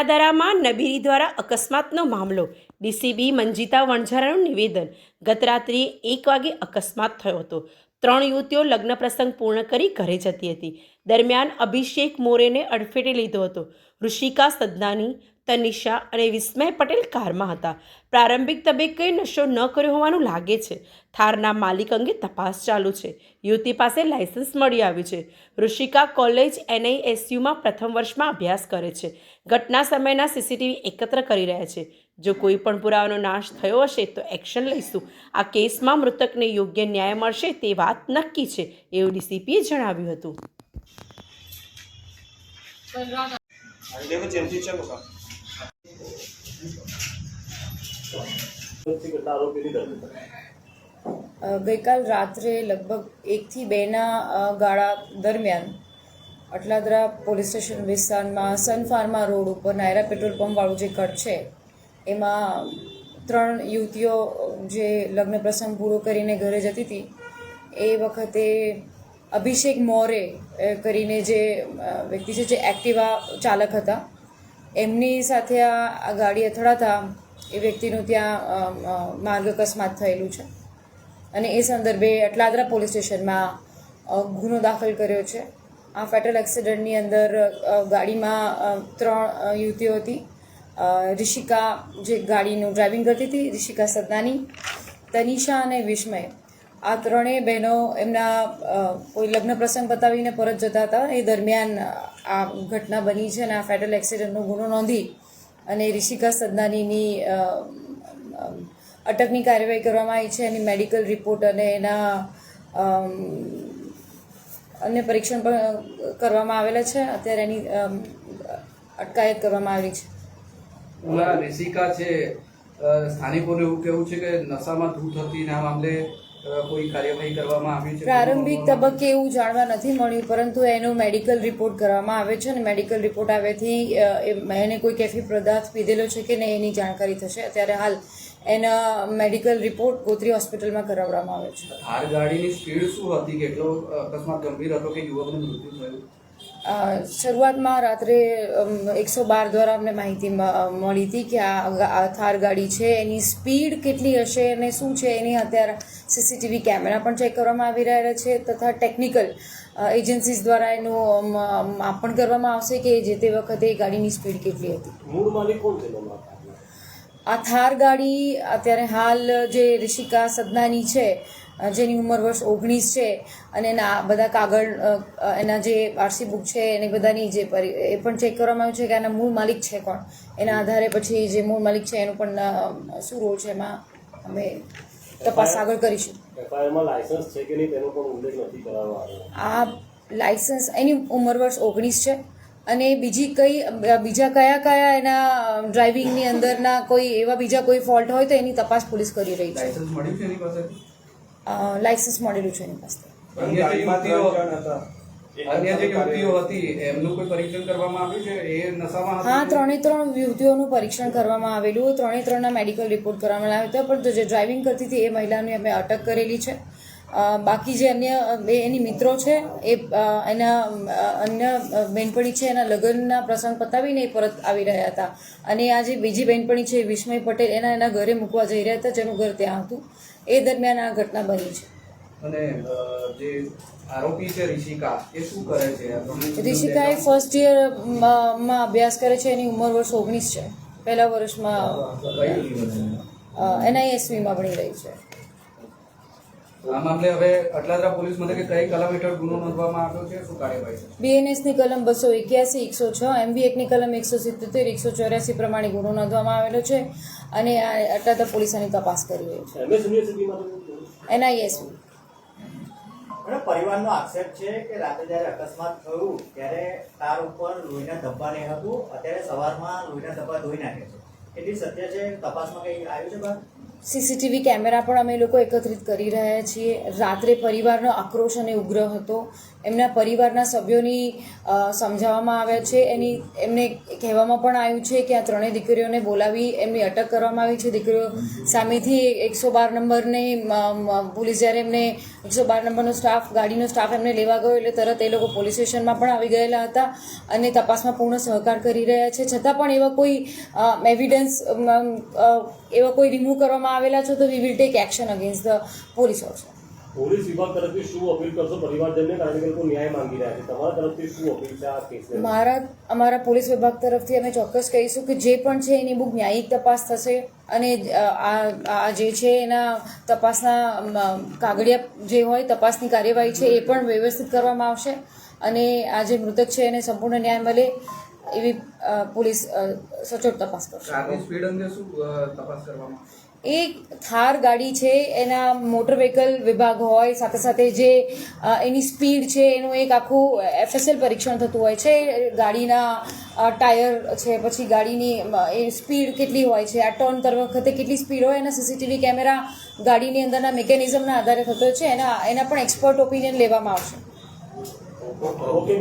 ગટરાદરામાં નબીરી દ્વારા અકસ્માતનો મામલો. ડીસીબી મંજીતા વણઝારાનું નિવેદન. ગત એક વાગે અકસ્માત થયો હતો. ત્રણ યુવતીઓ લગ્ન પ્રસંગ પૂર્ણ કરી ઘરે જતી હતી. દરમિયાન અભિષેક મોરેને અડફેટે લીધો હતો. ઋષિકા સદનાની, તનિષા અને વિસ્મય પટેલ કારમાં હતા. પ્રારંભિક તબક્કે નશો ન કર્યો હોવાનું લાગે છે. થારના માલિક અંગે તપાસ ચાલુ છે. યુવતી પાસે લાયસન્સ મળી આવ્યું છે. ઋષિકા કોલેજ એનઆઈએસયુમાં પ્રથમ વર્ષમાં અભ્યાસ કરે છે. ઘટના સમયના સીસીટીવી એકત્ર કરી રહ્યા છે. જો કોઈ પણ પુરાવાનો નાશ થયો હશે તો એક્શન લઈશું. આ કેસમાં મૃતકને યોગ્ય ન્યાય મળશે તે વાત નક્કી છે, એવું ડીસીપીએ જણાવ્યું હતું. देखो चलती चलो का અ, ગઈકાલ રાત્રે લગભગ એકથી બેના અ, ગાળા દરમિયાન અટલાદરા પોલીસ સ્ટેશન વિસ્તારમાં સન ફાર્મા રોડ ઉપર નાયરા પેટ્રોલ પંપવાળું જે કટ છે એમાં ત્રણ યુવતીઓ જે લગ્ન પ્રસંગ પૂરો કરીને ઘરે જતી હતી એ વખતે અભિષેક મોરે કરીને જે વ્યક્તિ છે જે એક્ટિવા ચાલક હતા, એમની સાથે આ ગાડી અથડાતા એ વ્યક્તિનું ત્યાં માર્ગ અકસ્માત થયેલું છે. અને એ સંદર્ભે અટલાદરા પોલીસ સ્ટેશનમાં ગુનો દાખલ કર્યો છે. આ ફેટલ એક્સિડન્ટની અંદર ગાડીમાં ત્રણ યુવતીઓ હતી. રિષિકા જે ગાડીનું ડ્રાઇવિંગ કરતી હતી, રિષિકા સદનાની, તનિષા અને વિસ્મય. આ ત્રણેય બહેનો એમના કોઈ લગ્ન પ્રસંગ પતાવીને પરત જતા હતા. એ દરમિયાન આ ઘટના બની છે અને આ ફેટલ એક્સિડન્ટનો ગુનો નોંધી અને રિષિકા સદનાનીની અટકની કાર્યવાહી કરવામાં આવી છે. એની મેડિકલ રિપોર્ટ અને એના અન્ય પરીક્ષણ પણ કરવામાં આવેલા છે. અત્યારે એની અટકાયત કરવામાં આવી છે. રિષિકા છે સ્થાનિકોને એવું કહેવું છે કે નશામાં ધૂત હતી આ મામલે કોઈ કાર્યવાહી કરવામાં આવી છે? પ્રારંભિક તબક્કે એવું જાણવા નથી મળ્યું પરંતુ એનો મેડિકલ રિપોર્ટ કરવામાં આવે છે અને મેડિકલ રિપોર્ટ આવ્યાથી એને કોઈ કેફી પદાર્થ પીધેલો છે કે નહીં એની જાણકારી થશે. અત્યારે હાલ એના મેડિકલ રિપોર્ટ ગોત્રી હોસ્પિટલમાં કરાવવામાં આવે છે. થાર ગાડીની સ્પીડ શું હતી? કેટલો અકસ્માત ગંભીર હતો કે યુવકનું મૃત્યુ થયું? શરૂઆતમાં રાત્રે એકસો બાર દ્વારા અમને માહિતી મળી હતી કે આ થાર ગાડી છે એની સ્પીડ કેટલી હશે અને શું છે એની અત્યારે સીસીટીવી કેમેરા પણ ચેક કરવામાં આવી રહ્યા છે તથા ટેકનિકલ એજન્સીઝ દ્વારા એનું માપણ કરવામાં આવશે કે જે તે વખતે ગાડીની સ્પીડ કેટલી હતી. આ થાર ગાડી અત્યારે હાલ જે ઋષિકા સદનાની છે જેની ઉંમર વર્ષ ઓગણીસ છે અને એના બધા કાગળ એના જે આરસી બુક છે એને બધાની જે પરી- એ પણ ચેક કરવામાં આવ્યું છે કે આના મૂળ માલિક છે કોણ. એના આધારે પછી જે મૂળ માલિક છે એનું પણ શું રોલ છે એમાં અમે તપાસ આગળ કરીશું. લાયસન્સ છે કે નહીં તેનો પણ ઉલ્લેખ નથી કરવામાં આ લાયસન્સ એની ઉંમર વર્ષ ઓગણીસ છે અને બીજી કઈ બીજા કયા કયા એના ડ્રાઇવિંગની અંદરના કોઈ એવા બીજા કોઈ ફોલ્ટ હોય તો એની તપાસ પોલીસ કરી રહી છે. લાયસન્સ મળેલું છે એની પાસે. અન્ય જે યુવતીઓ અન્ય જે યુવતીઓ હતી એમનું કોઈ પરીક્ષણ કરવામાં આવ્યું છે? એ નશામાં હતી? હા ત્રણે ત્રણ યુવતીઓનું પરીક્ષણ કરવામાં આવેલું. ત્રણે ત્રણના મેડિકલ રિપોર્ટ કરવામાં આવ્યો હતો. પણ જે ડ્રાઇવિંગ કરતી હતી એ મહિલાની અમે અટક કરેલી છે. બાકી જે અન્ય બે એની મિત્રો છે એ એના અન્ય બહેનપણી છે એના લગ્નના પ્રસંગ પતાવીને એ પરત આવી રહ્યા હતા. અને આ જે બીજી બહેનપણી છે વિસ્મય પટેલ એના એના ઘરે મૂકવા જઈ રહ્યા હતા જેનું ઘર ત્યાં હતું. એ દરમિયાન આ ઘટના બની છે. અને જે આરોપી છે ઋષિકા એ શું કરે છે? ઋષિકા એ ફર્સ્ટ યરમાં અભ્યાસ કરે છે એની ઉંમર વર્ષ ઓગણીસ છે. પહેલા વર્ષમાં એના એનઆઈએસવીમાં ભણી રહી છે. આ મામલે હવે અટલાદરા પોલીસ મથકે કઈ કલમ હેઠળ ગુનો નોંધવામાં આવ્યો છે? શું કાર્યવાહી બીએનએસની કલમ બસો એક્યાસી એકસો છ એમવી એકની કલમ એકસો સિત્તોતેર એકસો ચોર્યાસી પ્રમાણે ગુનો નોંધવામાં આવેલો છે અને આ અટલાદરા પોલીસ આની તપાસ કરી રહી છે. અને પરિવારનો આક્ષેપ છે કે રાતે જ્યારે અકસ્માત થયું ત્યારે કાર ઉપર લોહીના ધબ્બા નહીં હતું અત્યારે સવારમાં લોહીના ધબ્બા ધોઈ નાખે છે. એટલી સત્ય છે? તપાસમાં કંઈ આવ્યું છે બહાર? સીસીટીવી કેમેરા પણ અમે લોકો એકત્રિત કરી રહ્યા છીએ. રાત્રે પરિવારનો આક્રોશ અને ઉગ્ર હતો. એમના પરિવારના સભ્યોની સમજાવવામાં આવ્યા છે. એની, એમને કહેવામાં પણ આવ્યું છે કે આ ત્રણેય દીકરીઓને બોલાવી એમની અટક કરવામાં આવી છે. દીકરીઓ સામેથી એકસો બાર નંબરની પોલીસ જ્યારે એમને એકસો બાર નંબરનો સ્ટાફ, ગાડીનો સ્ટાફ એમને લેવા ગયો એટલે તરત એ લોકો પોલીસ સ્ટેશનમાં પણ આવી ગયેલા હતા અને તપાસમાં પૂર્ણ સહકાર કરી રહ્યા છે. છતાં પણ એવા કોઈ એવિડન્સ એવા કોઈ રિમૂવ કરવામાં આવેલા છે તો we will take action against the police also police વિભાગ તરફથી શું અપીલ કરશો? પરિવારજનને કારણ કે લોકો ન્યાય માંગી રહ્યા છે? તમારા તરફથી શું અપીલ છે આ કેસને મારા અમારા પોલીસ વિભાગ તરફથી અમે ચોક્કસ કહીશું કે જે પણ છે એની બહુ ન્યાયિક તપાસ થશે અને આ આ જે છે એના તપાસના કાગળિયા જે હોય તપાસની કાર્યવાહી છે એ પણ વ્યવસ્થિત કરવામાં આવશે અને આ જે મૃતક છે એને સંપૂર્ણ ન્યાય મળે એવી પોલીસ સચોટ તપાસ કરશે. સ્પીડ અંગે શું તપાસ કરવામાં એ થાર ગાડી છે એના મોટર વ્હીકલ વિભાગ હોય સાથે સાથે જે એની સ્પીડ છે એનું એક આખું એફએસએલ પરીક્ષણ થતું હોય છે ગાડીના ટાયર છે પછી ગાડીની એ સ્પીડ કેટલી હોય છે આ ટર્ન કરવા વખતે કેટલી સ્પીડ હોય એના સીસીટીવી કેમેરા ગાડીની અંદરના મિકેનિઝમના આધારે થતો છે એના એના પણ એક્સપર્ટ ઓપિનિયન લેવામાં આવશે. ઓકે